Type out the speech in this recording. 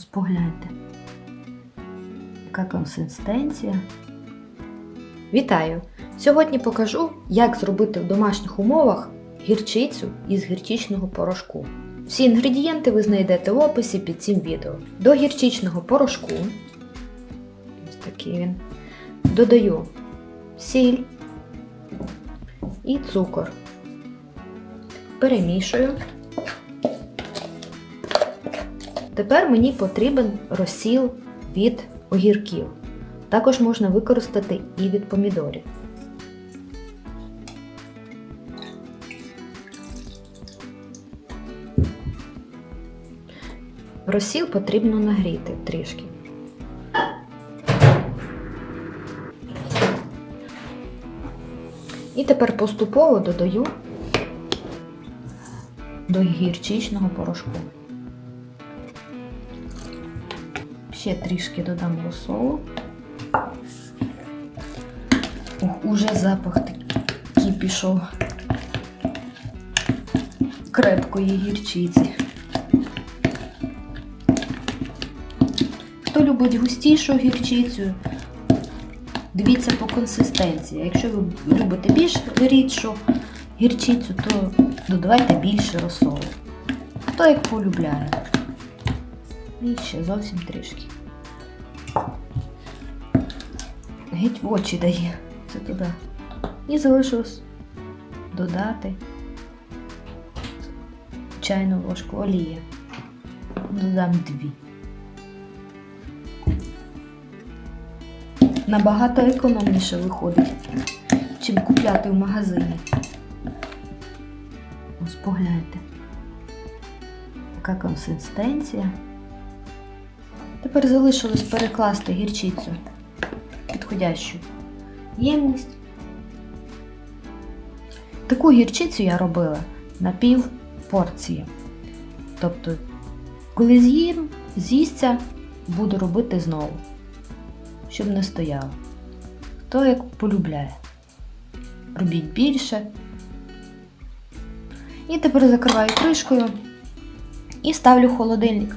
Ось погляньте. Яка консистенція. Вітаю! Сьогодні покажу, як зробити в домашніх умовах гірчицю із гірчичного порошку. Всі інгредієнти ви знайдете в описі під цим відео. До гірчичного порошку, ось такий він, додаю сіль і цукор. Перемішую. Тепер мені потрібен розсіл від огірків. Також можна використати і від помідорів. Розсіл потрібно нагріти трішки. І тепер поступово додаю до гірчичного порошку. Ще трішки додам розсолу. Ох, уже запах такий пішов крепкої гірчиці. Хто любить густішу гірчицю, дивіться по консистенції. Якщо ви любите більш рідшу гірчицю, то додавайте більше розсолу. Хто як полюбляє. І ще зовсім трішки. Геть в очі дає. Це туди. І залишилось додати чайну ложку олії. Додам дві. Набагато економніше виходить, чим купляти в магазині. Ось погляньте. Яка консистенція. Тепер залишилось перекласти гірчицю в підходящу ємність. Таку гірчицю я робила на пів порції. Тобто, коли з'їм, з'їсться, буду робити знову, щоб не стояло. Хто як полюбляє. Робіть більше. І тепер закриваю кришкою і ставлю в холодильник.